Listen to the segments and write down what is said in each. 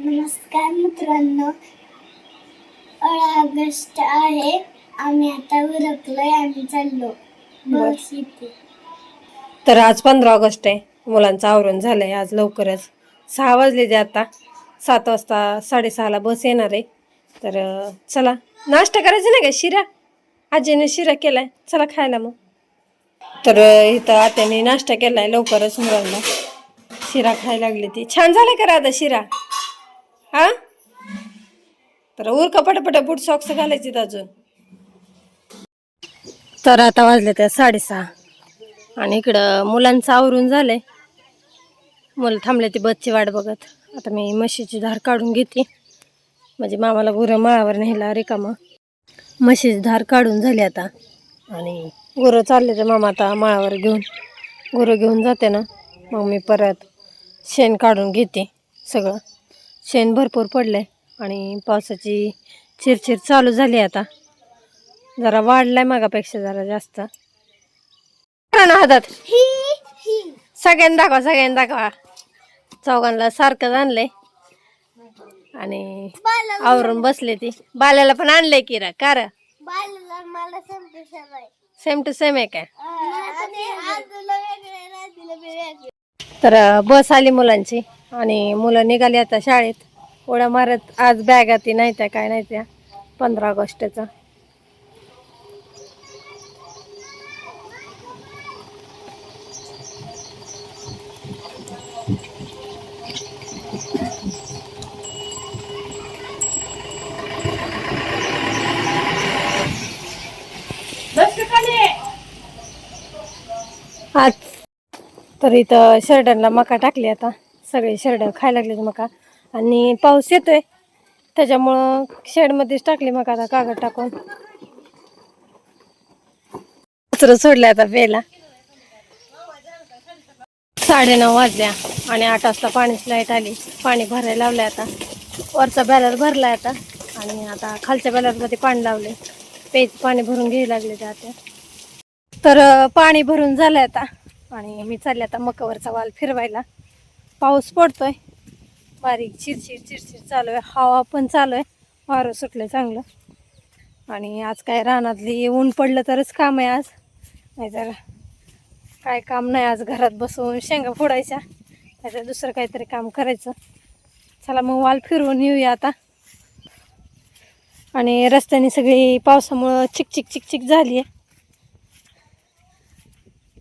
नमस्कार मित्रांनो. अळा ऑगस्ट आहे. आम्ही आता उरकलोय आम्ही चाललो. बस इथे. तर आज पंधरा ऑगस्ट आहे. मुलांचं आवरण झालंय आज लवकरच. सहा वाजले ते आता. सात वाजता साडेसहाला बस येणार आहे. तर अं, चला. नाश्ता करायचा नाही का? शिरा? आजीने शिरा केलाय. चला खायला मग. तर अं, इथं आत्याने नाश्ता केलाय लवकरच मुलांना. शिरा खायला लागली ती. छान झालं का आता शिरा? हा? तर उरका पटापट बूट सॉक्स घालायची अजून. तर आता वाजले त्या साडेसहा. आणि इकडं मुलांचं आवरून झालंय. मुलं थांबले ती बसची वाट बघत. आता मी म्हशीची धार काढून घेते म्हणजे मामाला गुरं माळावर न्यायला रिकामा. म्हशीची धार काढून झाली आता. आणि गुरं चालले तर मामा आता माळावर घेऊन. गुरं घेऊन जाते ना. मग मी परत शेण काढून घेते सगळं. शेण भरपूर पडलंय आणि पावसाची चिरचिर चालू झाली आता. जरा वाढलाय मागापेक्षा जरा जास्त. करा ना हातात सगळ्यांना दाखवा सगळ्यांना दाखवा. चौघांना सारखंच आणलंय आणि आवरून बसले ती. बाल्याला पण आणलंय किरा कार मला समजू सवय सेम टू सेम आहे काय? तर बस आली मुलांची. आणि मुलं निघाली आता शाळेत. उड्या मारत आज बॅगा ती नाही त्या काय नाही त्या. पंधरा ऑगस्टचा आज तर इथं शर्टांना मका टाकली आता. सगळे शेरड खायला लागले मका. आणि पाऊस येतोय. त्याच्यामुळं शेडमध्येच टाकली मका आता कागद टाकून. कचरा सोडलं आता पेला साडेनऊ वाजल्या आणि आठ वाजता पाणीच लाइट आली. पाणी भरायला लावलंय आता. वरचा बॅलर भरलाय आता. आणि आता खालच्या बॅलरमध्ये पाणी लावले पेज पाणी भरून घ्यायला लागले ते आता. तर पाणी भरून झालंय आता. आणि मी चालले आता मकावरचा वाल फिरवायला. पाऊस पडतोय. बारीक चिरचिर चिरचिर चालू आहे. हवा पण चालू आहे. वारं सुटलं चांगलं. आणि आज काय रानातली ऊन पडलं तरच काम आहे आज. नाहीतर काय काम नाही आज घरात बसून शेंगा फोडायच्या. नाहीतर दुसरं काहीतरी काम करायचं. चला मग वाल फिरवून येऊया आता. आणि रस्त्याने सगळी पावसामुळं चिकचिक चिकचिक झाली आहे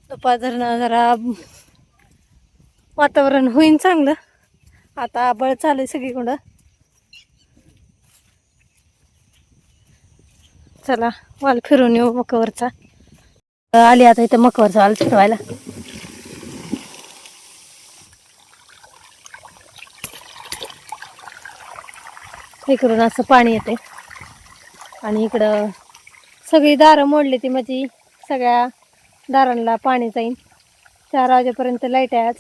दुपार धरणं जरा वातावरण होईन चांगलं. आता आबळ चालू आहे सगळीकडं. चला वाल फिरून येऊ मकवरचा. आली आता इथं मकवरचा वाल फिरवायला. इकडून असं पाणी येते आणि इकडं सगळी दारं मोडली ती माझी. सगळ्या दारांना पाणी जाईन. चार वाजेपर्यंत लाइट आहे आज.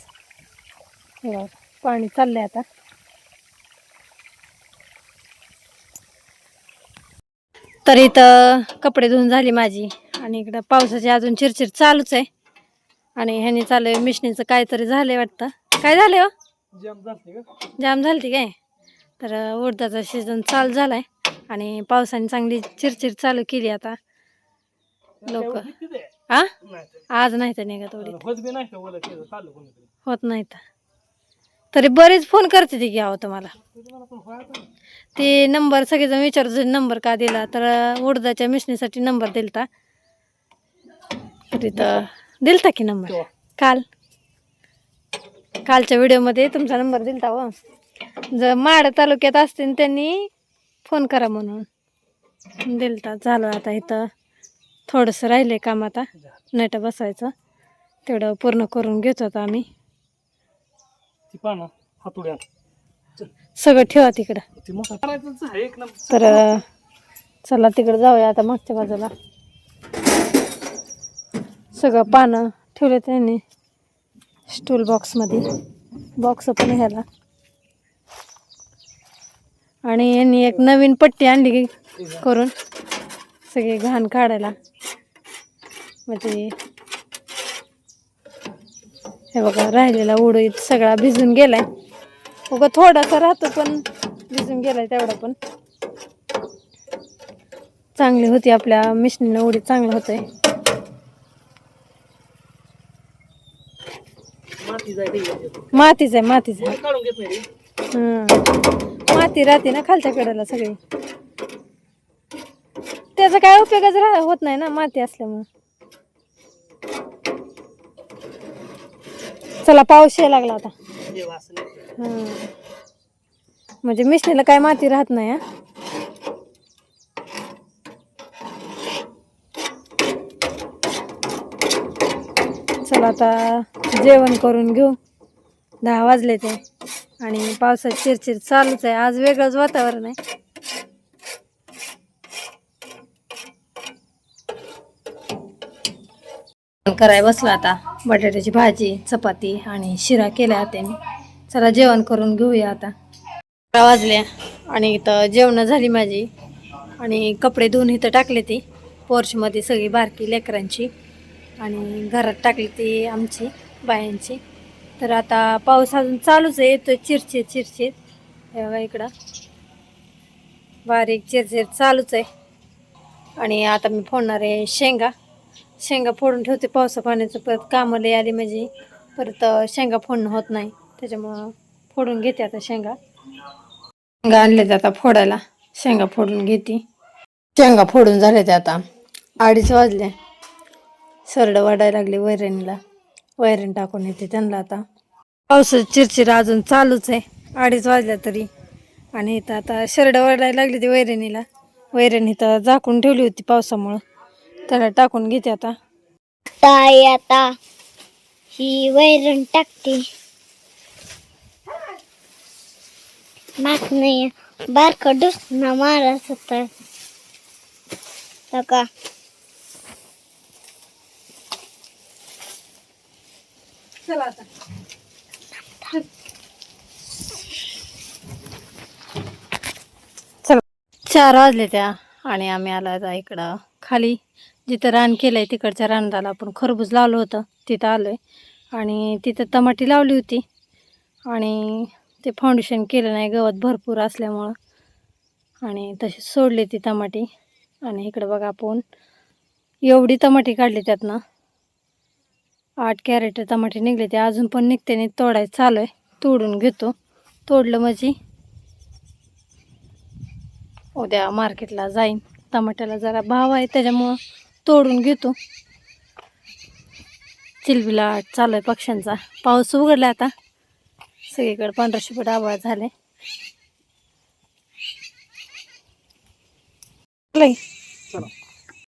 हो, पाणी चाललंय आता. तर इथं कपडे धुवून झाली माझी आणि इकडं पावसाची अजून चिरचिर चालूच आहे. आणि ह्यानी चालू आहे मिशनीचं काहीतरी झालंय वाटतं. काय झालंय हो? जाम झालती काय? तर उडदाचा सीझन चालू झालाय आणि पावसाने चांगली चिरचिर चालू केली आता. लोक. हा आज नाही तर निघत होत नाही तर. तरी बरेच फोन करते ती घ्यावं तुम्हाला. ते नंबर सगळेजण विचारत होते नंबर का दिला? तर उडदाच्या मिशनीसाठी नंबर दिलता. तर इथं दिलता की नंबर. काल. कालच्या व्हिडिओमध्ये तुमचा नंबर दिलता हो. जर माड तालुक्यात असतील त्यांनी फोन करा म्हणून. दिलता. झालं आता इथं थोडंसं राहिलं काम आता. नेट बसायचं. तेवढं पूर्ण करून घेतो आता आम्ही. सगळं ठेवा तिकडं. तर चला तिकडं जाऊया आता मागच्या बाजूला. सगळं पानं ठेवले त्यांनी स्टूल बॉक्समध्ये बॉक्स पण ह्याला. आणि यांनी एक नवीन पट्टी आणली की करून सगळे घाण काढायला. म्हणजे हे बघा राहिलेला उडीद सगळा भिजून गेलाय. उगा थोडासा राहतो पण भिजून गेलाय तेवढा पण. चांगली होती आपल्या मिशनीनं उडी चांगलं होतंय. मातीच आहे मातीच आहे. माती राहते ना खालच्या कडेला सगळी. त्याचा काय उपयोगच होत नाही ना माती असल्यामुळे. चला पाऊस यायला लागला आता म्हणजे मिशनीला काय माती राहत नाही हा? चला आता जेवण करून घेऊ. दहा वाजले ते आणि पावसाची चिरचिर चालूच आहे. आज वेगळंच वातावरण आहे. कराय बसला आता. बटाट्याची भाजी चपाती आणि शिरा केल्या हाताने चला जेवण करून घेऊया आता. अकरा वाजल्या आणि इथं जेवणं झाली माझी. आणि कपडे धुवून इथं टाकले ती. पोर्चमध्ये सगळी बारकी लेकरांची. आणि घरात टाकली ती आमची बायांची. तर आता पाऊस अजून चालूच आहे. येतोय चिरचिर चिरचिर. बघा इकडं. बारीक चिरचिर चालूच आहे. आणि आता मी फोडणार आहे शेंगा. शेंगा फोडून ठेवते. पावसा पाण्याचं परत कामं लई आली म्हणजे परत शेंगा फोडणं होत नाही. त्याच्यामुळं फोडून घेते आता शेंगा. शेंगा आणले आता फोडायला. शेंगा फोडून घेते. शेंगा फोडून झाले ते आता. अडीच वाजले. सरड वाढायला लागले वैरणीला. वैरण टाकून येते त्यांना आता. पावसाची चिरचिर अजून चालूच आहे. अडीच वाजल्या तरी. आणि इथं आता शरड वाढायला लागली ती वैरणीला. वैरण इथं झाकून ठेवली होती पावसामुळं. त्याला टाकून घेते आता. ताई आता? ही वैरण टाकते. मात नाही बारका डुसना मारत होता. का चला आता. चला. चार वाजले त्या. आणि आम्ही आला आता इकडं खाली. जिथं रान केलं आहे तिकडच्या रानाला आपण खरबूज लावलं होतं. तिथं आलो आहे आणि तिथं टमाटी लावली होती. आणि ते फाउंडेशन केलं नाही गवत भरपूर असल्यामुळं. आणि तशी सोडली ती टमाटी. आणि इकडं बघा आपण एवढी टमाटी काढली त्यातनं. आठ कॅरेट टमाटे निघले ते. अजून पण निघते नाही तोडायचं चालू आहे. तोडून घेतो. तोडलं म्हणजे उद्या मार्केटला जाईन. टमाट्याला जरा भाव आहे त्याच्यामुळं तोडून घेतो. चिलबिलाट चालू आहे पक्ष्यांचा. पाऊस उघडला आता. सगळीकडे पांढरा शिपट आभाळ झाले. चला.